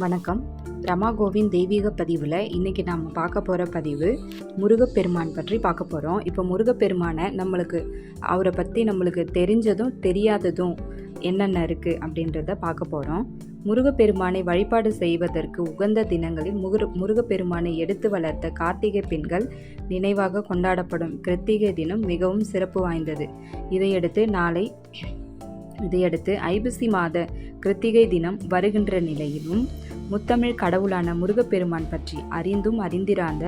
வணக்கம். ரமா கோவிந்த் தெய்வீக பதிவில் இன்றைக்கி நாம் பார்க்க போகிற பதிவு முருகப்பெருமான் பற்றி பார்க்க போகிறோம் இப்போ முருகப்பெருமானை நம்மளுக்கு அவரை பற்றி நம்மளுக்கு தெரிஞ்சதும் தெரியாததும் என்னென்ன இருக்குது அப்படின்றத பார்க்க போகிறோம் முருகப்பெருமானை வழிபாடு செய்வதற்கு உகந்த தினங்களில் முரு முருகப்பெருமானை எடுத்து வளர்த்த கார்த்திகை பெண்கள் நினைவாக கொண்டாடப்படும் கிருத்திகை தினம் மிகவும் சிறப்பு வாய்ந்தது. இதையடுத்து நாளை இதையடுத்து ஐபிசி மாத கிருத்திகை தினம் வருகின்ற நிலையிலும் முத்தமிழ் கடவுளான முருகப்பெருமான் பற்றி அறிந்தும் அறிந்திராந்த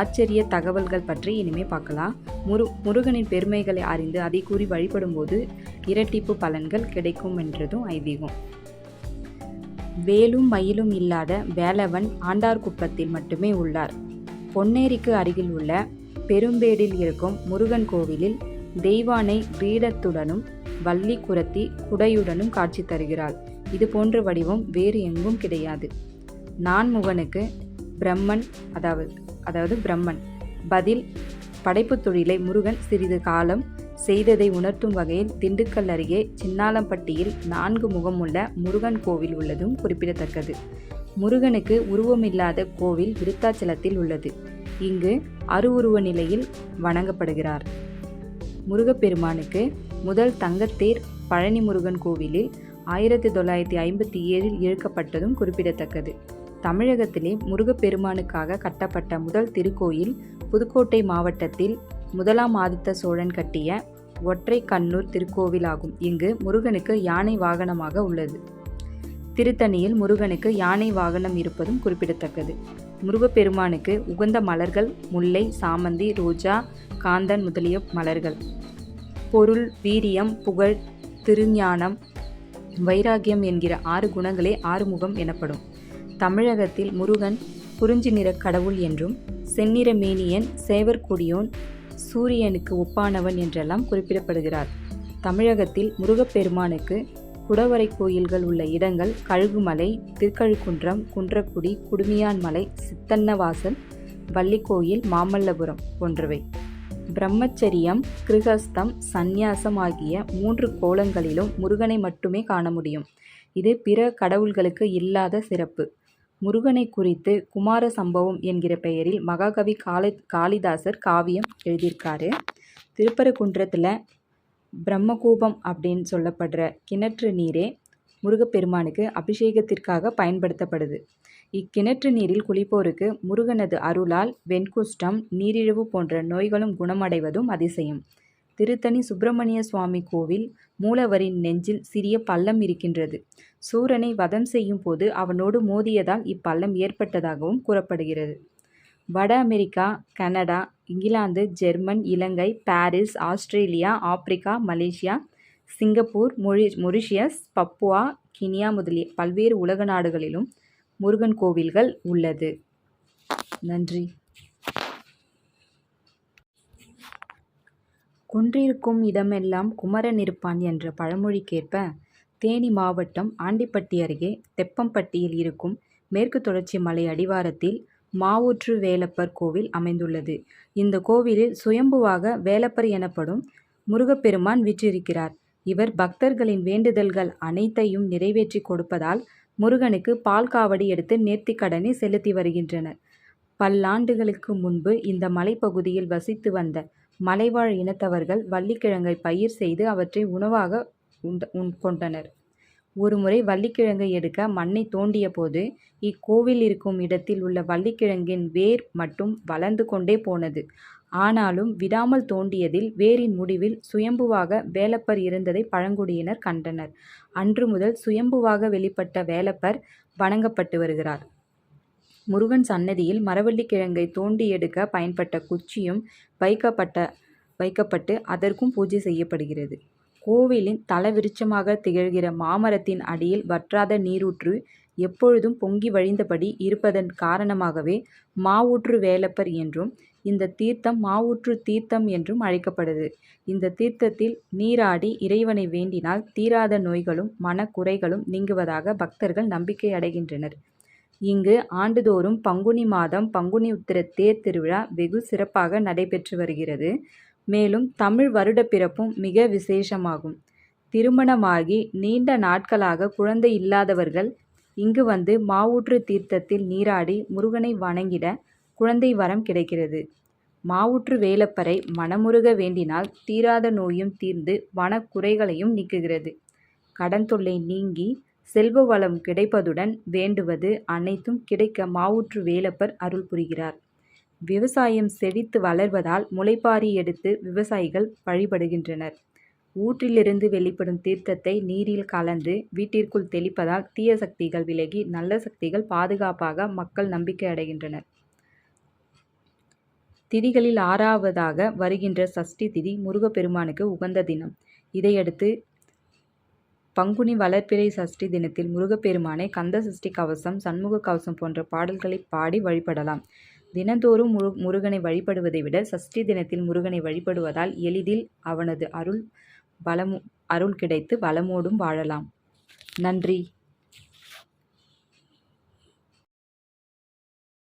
ஆச்சரிய தகவல்கள் பற்றி இனிமே பார்க்கலாம். முரு முருகனின் பெருமைகளை அறிந்து அதை கூறி வழிபடும்போது இரட்டிப்பு பலன்கள் கிடைக்கும் என்றதும் ஐதீகம். வேலும் மயிலும் இல்லாத வேலவன் ஆண்டார்குப்பத்தில் மட்டுமே உள்ளார். பொன்னேரிக்கு அருகில் உள்ள பெரும்பேடில் இருக்கும் முருகன் கோவிலில் தெய்வானை கிரீடத்துடனும் வள்ளி குரத்தி குடையுடனும் காட்சி தருகிறாள். இது போன்ற வடிவம் வேறு எங்கும் கிடையாது. நான்முகனுக்கு பிரம்மன் அதாவது அதாவது பிரம்மன். பதில் படைப்புத் தொழிலை முருகன் சிறிது காலம் செய்ததை உணர்த்தும் வகையில் திண்டுக்கல் அருகே சின்னாலம்பட்டியில் நான்கு முகமுள்ள முருகன் கோவில் உள்ளதும் குறிப்பிடத்தக்கது. முருகனுக்கு உருவமில்லாத கோவில் விருத்தாச்சலத்தில் உள்ளது. இங்கு அருவுருவ நிலையில் வணங்கப்படுகிறார். முருகப்பெருமானுக்கு முதல் தங்கத்தேர் பழனி முருகன் கோவிலில் ஆயிரத்தி தொள்ளாயிரத்தி ஐம்பத்தி ஏழில் இழுக்கப்பட்டதும் குறிப்பிடத்தக்கது. தமிழகத்திலே முருகப்பெருமானுக்காக கட்டப்பட்ட முதல் திருக்கோயில் புதுக்கோட்டை மாவட்டத்தில் முதலாம் ஆதித்த சோழன் கட்டிய ஒற்றை கண்ணூர் திருக்கோவிலாகும். இங்கு முருகனுக்கு யானை வாகனமாக உள்ளது. திருத்தணியில் முருகனுக்கு யானை வாகனம் இருப்பதும் குறிப்பிடத்தக்கது. முருகப்பெருமானுக்கு உகந்த மலர்கள் முல்லை சாமந்தி ரோஜா காந்தன் முதலிய மலர்கள். பொருள் வீரியம் புகழ் திருஞானம் வைராகியம் என்கிற ஆறு குணங்களே ஆறுமுகம் எனப்படும். தமிழகத்தில் முருகன் குறிஞ்சி நிற கடவுள் என்றும் செந்நிற மேனியன் சேவர்கொடியோன் சூரியனுக்கு ஒப்பானவன் என்றெல்லாம் குறிப்பிடப்படுகிறார். தமிழகத்தில் முருகப்பெருமானுக்கு குடவரை கோயில்கள் உள்ள இடங்கள் கழுகுமலை திருக்கழுக்குன்றம் குன்றக்குடி குடுமியான்மலை சித்தன்னவாசல் வள்ளிக்கோயில் மாமல்லபுரம் போன்றவை. பிரம்மச்சரியம் கிருகஸ்தம் சந்நியாசம் ஆகிய மூன்று கோலங்களிலும் முருகனை மட்டுமே காண முடியும். இது பிற கடவுள்களுக்கு இல்லாத சிறப்பு. முருகனை குறித்து குமார சம்பவம் என்கிற பெயரில் மகாகவி காளி காளிதாசர் காவியம் எழுதியிருக்காரு. திருப்பரங்குன்றத்தில் பிரம்மகூபம் அப்படின்னு சொல்லப்படுற கிணற்று நீரே முருகப்பெருமானுக்கு அபிஷேகத்திற்காக பயன்படுத்தப்படுது. இக்கிணற்று நீரில் குளிப்போருக்கு முருகனது அருளால் வெண்குஷ்டம் நீரிழிவு போன்ற நோய்களும் குணமடைவதும் அதிசயம். திருத்தணி சுப்பிரமணிய சுவாமி கோவில் மூலவரின் நெஞ்சில் சிறிய பள்ளம் இருக்கின்றது. சூரனை வதம் செய்யும் போது அவனோடு மோதியதால் இப்பள்ளம் ஏற்பட்டதாகவும் கூறப்படுகிறது. வட America Canada England German Ilangai Paris Australia Africa Malaysia Singapore மொழி மொரிஷியஸ் பப்புவா கினியா முதலிய பல்வேறு உலக நாடுகளிலும் முருகன் கோவில்கள் உள்ளது. நன்றி. குன்றிருக்கும் இடமெல்லாம் குமரன் இருப்பான் என்ற பழமொழிக்கேற்ப தேனி மாவட்டம் ஆண்டிப்பட்டி அருகே தெப்பம்பட்டியில் இருக்கும் மேற்கு தொடர்ச்சி மலை அடிவாரத்தில் மாவூற்று வேலப்பர் கோவில் அமைந்துள்ளது. இந்த கோவிலில் சுயம்புவாக வேலப்பர் எனப்படும் முருகப்பெருமான் வீற்றிருக்கிறார். இவர் பக்தர்களின் வேண்டுதல்கள் அனைத்தையும் நிறைவேற்றி கொடுப்பதால் முருகனுக்கு பால் காவடி எடுத்து நேர்த்திக்கடனை செலுத்தி வருகின்றனர். பல்லாண்டுகளுக்கு முன்பு இந்த மலைப்பகுதியில் வசித்து வந்த மலைவாழ் இனத்தவர்கள் வள்ளிக்கிழங்கை பயிர் செய்து அவற்றை உணவாக உண்ட கொண்டனர். ஒருமுறை வள்ளிக்கிழங்கை எடுக்க மண்ணை தோண்டிய போது இக்கோவில் இருக்கும் இடத்தில் உள்ள வள்ளிக்கிழங்கின் வேர் மட்டும் வளர்ந்து கொண்டே போனது. ஆனாலும் விடாமல் தோண்டியதில் வேரின் முடிவில் சுயம்புவாக வேலப்பர் இருந்ததை பழங்குடியினர் கண்டனர். அன்று முதல் சுயம்புவாக வெளிப்பட்ட வேலப்பர் வணங்கப்பட்டு வருகிறார். முருகன் சன்னதியில் மரவள்ளி கிழங்கை தோண்டி எடுக்க பயன்பட்ட குச்சியும் வைக்கப்பட்ட வைக்கப்பட்டு அதற்கும் பூஜை செய்யப்படுகிறது. கோவிலின் தலவிருட்சமாக திகழ்கிற மாமரத்தின் அடியில் வற்றாத நீரூற்று எப்பொழுதும் பொங்கி வழிந்தபடி இருப்பதன் காரணமாகவே மாவூற்று வேலப்பர் என்றும் இந்த தீர்த்தம் மாவூற்று தீர்த்தம் என்றும் அழைக்கப்படுது. இந்த தீர்த்தத்தில் நீராடி இறைவனை வேண்டினால் தீராத நோய்களும் மனக்குறைகளும் நீங்குவதாக பக்தர்கள் நம்பிக்கை அடைகின்றனர். இங்கு ஆண்டுதோறும் பங்குனி மாதம் பங்குனி உத்திர தேர் திருவிழா வெகு சிறப்பாக நடைபெற்று வருகிறது. மேலும் தமிழ் வருட பிறப்பும் மிக விசேஷமாகும். திருமணமாகி நீண்ட நாட்களாக குழந்தை இல்லாதவர்கள் இங்கு வந்து மாவூற்று தீர்த்தத்தில் நீராடி முருகனை வணங்கிட குழந்தை வரம் கிடைக்கிறது. மாவுற்று வேலப்பரை மனமுருக வேண்டினால் தீராத நோயும் தீர்ந்து வனக்குறைகளையும் நீக்குகிறது. கடன் தொல்லை நீங்கி செல்வ வளம் கிடைப்பதுடன் வேண்டுவது அனைத்தும் கிடைக்க மாவுற்று வேலப்பர் அருள் புரிகிறார். விவசாயம் செழித்து வளர்வதால் முளைப்பாரி எடுத்து விவசாயிகள் வழிபடுகின்றனர். ஊற்றிலிருந்து வெளிப்படும் தீர்த்தத்தை நீரில் கலந்து வீட்டிற்குள் தெளிப்பதால் தீய சக்திகள் விலகி நல்ல சக்திகள் பாதுகாப்பாக மக்கள் நம்பிக்கை அடைகின்றனர். திதிகளில் ஆறாவதாக வருகின்ற சஷ்டி திதி முருகப்பெருமானுக்கு உகந்த தினம். இதையடுத்து பங்குனி வளர்ப்பிறை சஷ்டி தினத்தில் முருகப்பெருமானை கந்த சஷ்டி கவசம், சண்முக கவசம் போன்ற பாடல்களை பாடி வழிபடலாம். தினந்தோறும் முரு முருகனை வழிபடுவதை விட சஷ்டி தினத்தில் முருகனை வழிபடுவதால் எளிதில் அவனது அருள் அருள் கிடைத்து வளமோடும் வாழலாம். நன்றி.